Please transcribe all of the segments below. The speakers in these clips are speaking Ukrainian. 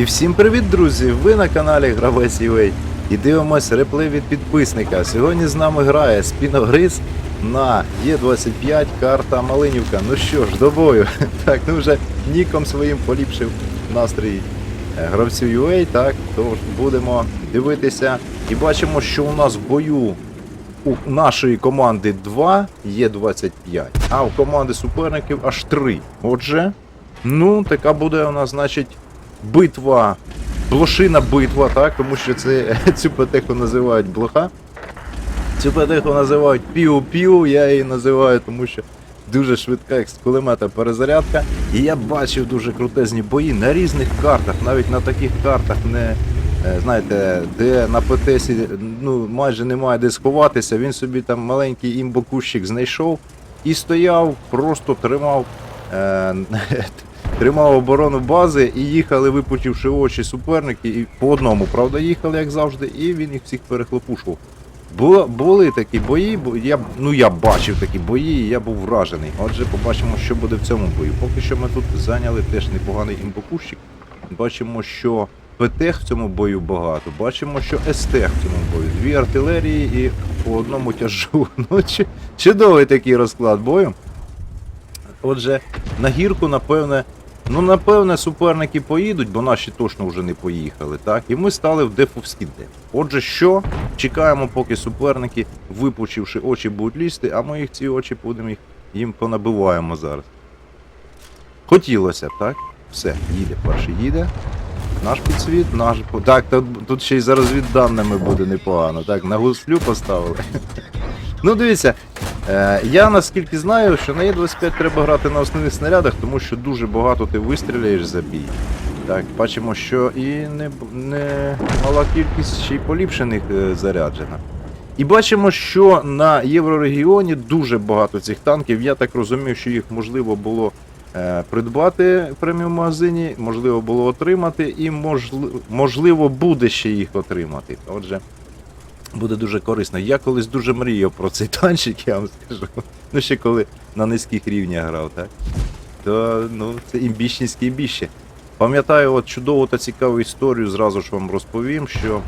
І всім привіт, друзі! Ви на каналі Гравець UA і дивимось реплей від підписника. Сьогодні з нами грає Спіногриз на Є25 карта Малинівка. Ну що ж, до бою. Так, ну вже ніком своїм поліпшив настрій е, гравцю UA, так, тож будемо дивитися. І бачимо, що у нас в бою у нашої команди 2 є 25, а у команди суперників аж 3. Отже, ну, така буде у нас, значить, битва, блошина битва, так, тому що це цю петеху називають блоха. Цю петеху називають піу-піу, я її називаю, тому що дуже швидка як з кулемета перезарядка. І я бачив дуже крутезні бої на різних картах, навіть на таких картах, не, е, знаєте, де на ПТСі ну, майже немає де сховатися. Він собі там маленький імбокущик знайшов і стояв, просто тримав. Е, Тримав оборону бази і їхали, випучивши очі суперники, і по одному, правда, їхали, як завжди, і він їх всіх перехлопушував. Було, були такі бої, бо я, ну я бачив такі бої, і я був вражений. Отже, побачимо, що буде в цьому бою. Поки що ми тут зайняли теж непоганий імбокущик. Бачимо, що ПТХ в цьому бою багато. Бачимо, що СТХ в цьому бою. Дві артилерії і по одному тяжу. Ну, чудовий такий розклад бою. Отже, на гірку, напевне, ну напевне, суперники поїдуть, бо наші точно вже не поїхали, так? І ми стали в дефовський деф. Отже, що? Чекаємо, поки суперники, випучивши очі, будуть лізти, а ми їх ці очі будемо їх їм понабиваємо зараз. Хотілося б, так? Все, їде, перший їде. Наш підсвіт, наш. Так, тут, тут ще й за розвідданими буде непогано. Так, на гуслю поставили. Ну, дивіться, Е, я наскільки знаю, що на Е25 треба грати на основних снарядах, тому що дуже багато ти вистріляєш за бій. Так, бачимо, що і не, не мала кількість ще й поліпшених е, заряджена. І бачимо, що на Єврорегіоні дуже багато цих танків. Я так розумію, що їх можливо було е, придбати в преміум магазині, можливо було отримати, і можливо, можливо буде ще їх отримати. Отже, буде дуже корисно. Я колись дуже мріяв про цей танчик, я вам скажу. Ну, ще коли на низьких рівнях грав, так? То ну, це імбічніське імбіще. Пам'ятаю от чудову та цікаву історію, зразу ж вам розповім, що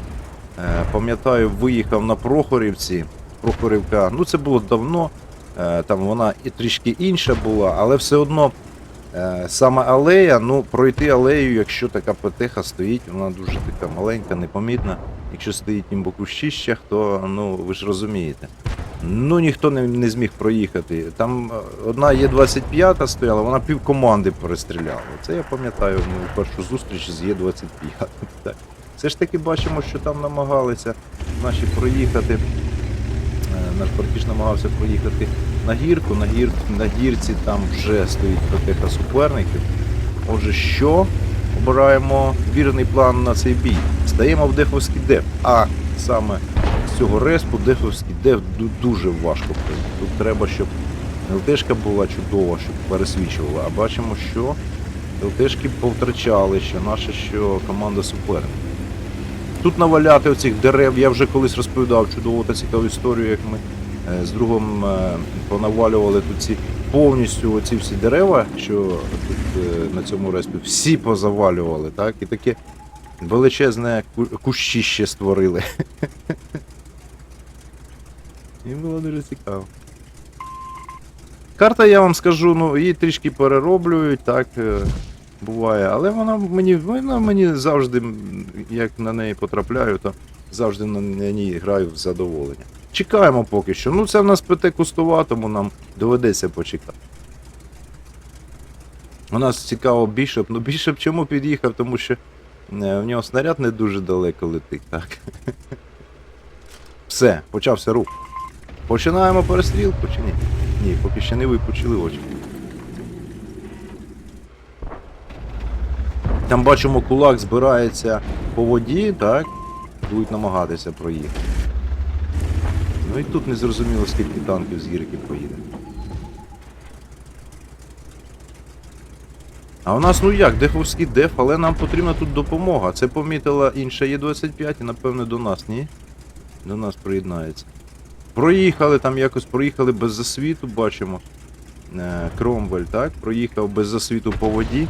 е, пам'ятаю, виїхав на Прохорівці. Прохорівка, ну це було давно, е, там вона і трішки інша була, але все одно е, саме алея, ну пройти алею, якщо така ПТХ стоїть, вона дуже така маленька, непомітна. Якщо стоїть імбокущищах, то ну ви ж розумієте. Ну ніхто не, не зміг проїхати. Там е, одна Є25 стояла, вона пів команди перестріляла. Це я пам'ятаю мою першу зустріч з Є25. Все ж таки бачимо, що там намагалися наші проїхати. Е, Наш партіж намагався проїхати на гірку, на, гір, на гірці там вже стоїть ПТХ суперників. Отже, що? Обираємо вірний план на цей бій. Стаємо в дефовський деф. А саме з цього респу дефовський деф дуже важко пройти. Тут треба, щоб ЛТшка була чудова, щоб пересвічувала. А бачимо, що ЛТшки повтрачали, що наша що команда суперник. Тут наваляти оцих дерев, я вже колись розповідав чудову та цікаву історію, як ми е, з другом е, понавалювали тут ці повністю оці всі дерева, що тут е, на цьому респі, всі позавалювали, так? І таке величезне ку- кущище створили. І було дуже цікаво. Карта, я вам скажу, ну, її трішки перероблюють, так, е, буває, але вона мені, вона мені завжди, як на неї потрапляю, то завжди на ній граю в задоволення. Чекаємо поки що. Ну, це в нас ПТ кустова, тому нам доведеться почекати. У нас цікаво Бішоп. Ну, Бішоп чому під'їхав? Тому що е, в нього снаряд не дуже далеко летить, так. Все, почався рух. Починаємо перестрілку чи ні? Ні, поки ще не випучили очі. Там бачимо, кулак збирається по воді, так? Будуть намагатися проїхати. Ну і тут не зрозуміло, скільки танків з гірки поїде. А у нас ну як, дефовський деф, але нам потрібна тут допомога. Це помітила інша Є25 і напевне до нас, ні? До нас приєднається. Проїхали там якось, проїхали без засвіту, бачимо. Е, Кромвель, так? Проїхав без засвіту по воді.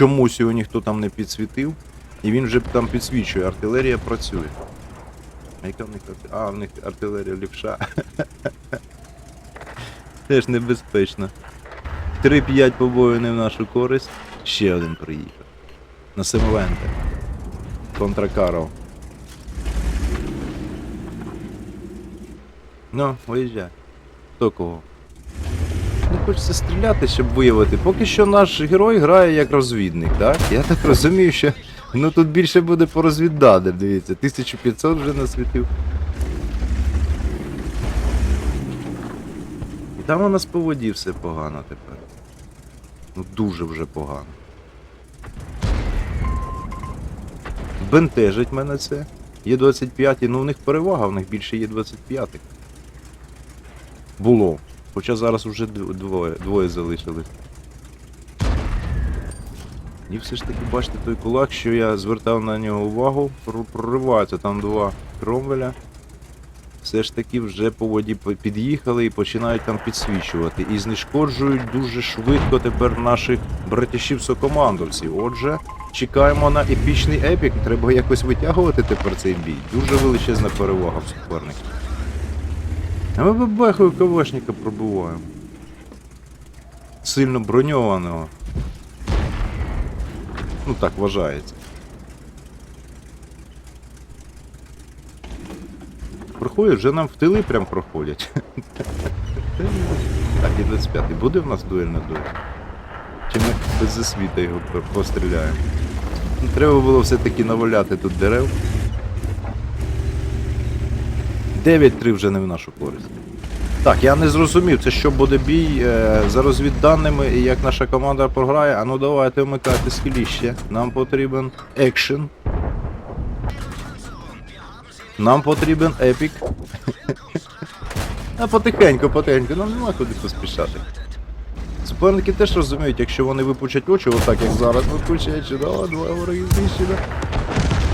чомусь його ніхто там не підсвітив, і він вже там підсвічує, артилерія працює. А яка в них арти- А, в них артилерія лівша. Теж небезпечно. 3-5 побою не в нашу користь. Ще один приїхав. На Семовенте. Контра Карл. Ну, виїжджай. Хто кого? Не хочеться стріляти, щоб виявити. Поки що наш герой грає як розвідник, так? Я так розумію, що ну тут більше буде по розвіддаде, дивіться. 1500 вже насвітив. І там у нас по воді все погано тепер. Ну дуже вже погано. Бентежить мене це. Є 25, ну в них перевага, в них більше є 25. Було. Хоча зараз вже двоє, двоє залишились. І все ж таки, бачите, той кулак, що я звертав на нього увагу, прор- прориваються там два кромвеля. Все ж таки вже по воді під'їхали і починають там підсвічувати. І знешкоджують дуже швидко тепер наших братішів сокомандовців. Отже, чекаємо на епічний епік. Треба якось витягувати тепер цей бій. Дуже величезна перевага в суперника. А ми бабахою КВшника пробуваємо. Сильно броньованого. Ну так вважається. Проходять, вже нам в тили прям проходять. Так, і 25-й. Буде в нас дуель на дуель? Чи ми без засвіта його постріляємо? Ну, Треба було все-таки наваляти тут дерев. 9-3 вже не в нашу користь. Так, я не зрозумів, це що буде бій е, за розвідданими і як наша команда програє. А ну давайте вмикати скіліще. Нам потрібен екшен. Нам потрібен епік. А потихеньку, потихеньку, нам нема куди поспішати. Суперники теж розуміють, якщо вони випучать очі, отак як зараз випучають, що да, два вороги знищено.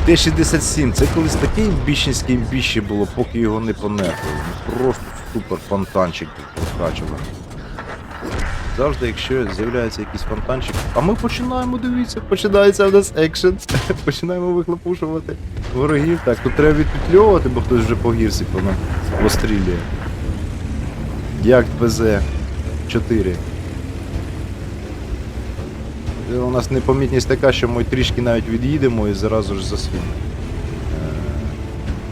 Т-67, це колись такий імбіщенський імбіще було, поки його не понесли. Просто супер фонтанчик розкачував. Завжди, якщо з'являється якийсь фонтанчик. А ми починаємо, дивіться, починається в нас екшен. Починаємо вихлопушувати ворогів. Так, тут треба відпетльовувати, бо хтось вже по гірсі по пострілює. Як ПЗ 4. Е, У нас непомітність така, що ми трішки навіть від'їдемо і зразу ж за е,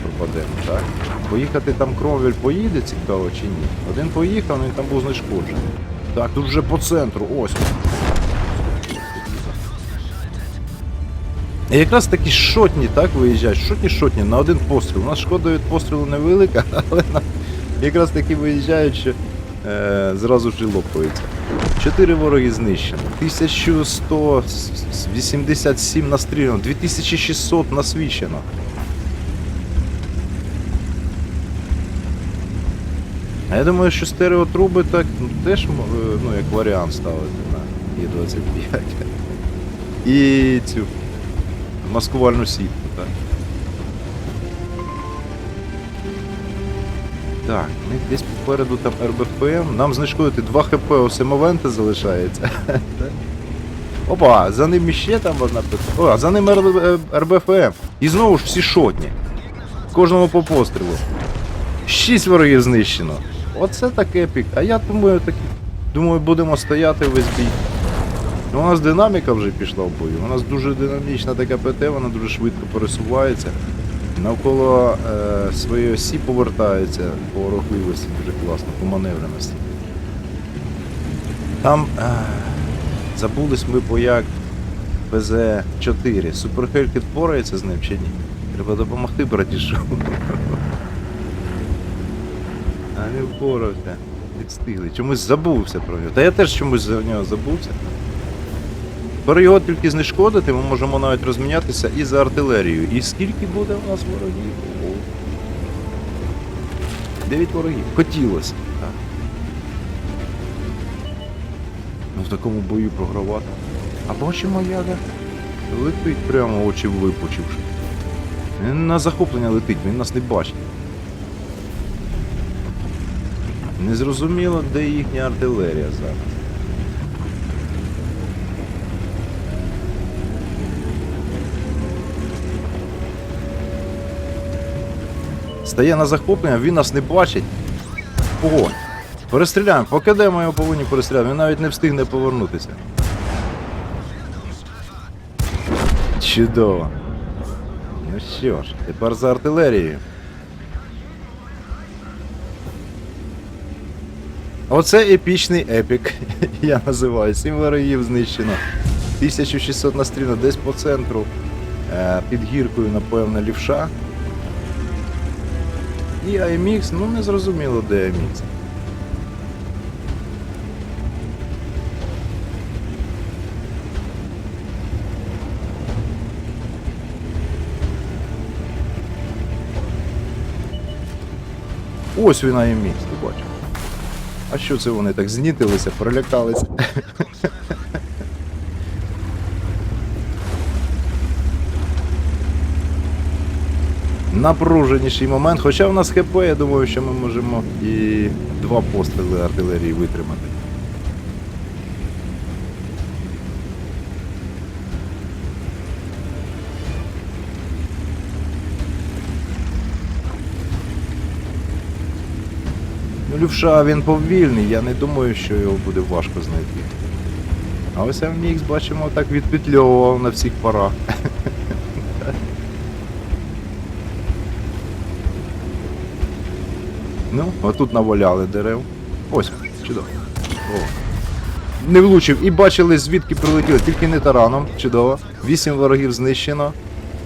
пропадемо, так? Поїхати там кровель поїде, цікаво чи ні. Один поїхав, він там був знешкоджений. Так, тут вже по центру, ось. І якраз такі шотні, так, виїжджають, шотні шотні на один постріл. У нас шкода від пострілу невелика, але на... якраз таки виїжджають, що е, зразу ж і лопаються. Чотири вороги знищено. 1187 настріляно, 2600 насвічено. А я думаю, що стереотруби так ну, теж е, ну, як варіант ставити на Є25. І цю маскувальну сітку, так. Так, у десь попереду там РБФМ. Нам знешкодити 2 хп у Семовенти залишається. Опа, за ним іще там одна О, а за ним е, РБФМ. І знову ж всі шотні. Кожному по пострілу. Шість ворогів знищено. Оце так епік. А я думаю, так, думаю, будемо стояти весь бій. Ну, у нас динаміка вже пішла в бою. У нас дуже динамічна така ПТ, вона дуже швидко пересувається. Навколо е, своєї осі повертається по рухливості дуже класно, по маневреності. Там е, забулись ми по як ПЗ-4. Суперхельки впорається з ним чи ні? Треба допомогти братішу. А не впорався. Відстигли. Чомусь забувся про нього. Та я теж чомусь за нього забувся. Тепер його тільки знешкодити, ми можемо навіть розмінятися і за артилерію. І скільки буде у нас ворогів? Дев'ять ворогів. Хотілося. Так. Ну в такому бою програвати. А бачимо яга. Летить прямо очі випучивши. Він на захоплення летить, він нас не бачить. Незрозуміло, де їхня артилерія зараз. Стає на захоплення, він нас не бачить. Погонь. Перестріляємо, покидемо його повинні перестріляти, він навіть не встигне повернутися. Чудово. Ну що ж, тепер за артилерією. Оце епічний епік. Я називаю. Сім ворогів знищено. 1600 настріляно десь по центру. Е, під гіркою, напевно, лівша. І IMX, ну не зрозуміло, де IMX. Ось він IMX, ти бачиш. А що це вони так знітилися, пролякалися? Напруженіший момент, хоча в нас ХП, я думаю, що ми можемо і два постріли артилерії витримати. Ну, Лювша він повільний, я не думаю, що його буде важко знайти. А ось MX, бачимо, так відпетльовував на всіх парах. Ну, отут наваляли дерев. Ось, чудово. О. Не влучив і бачили, звідки прилетіли, тільки не тараном. Чудово. Вісім ворогів знищено.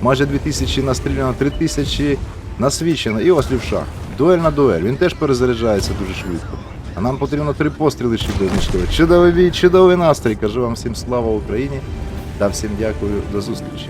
Майже 2000 настріляно, 3000 насвічено. І ось лівша. Дуель на дуель. Він теж перезаряджається дуже швидко. А нам потрібно три постріли ще знищити. Чудовий бій, чудовий настрій. Кажу вам всім слава Україні та всім дякую. До зустрічі.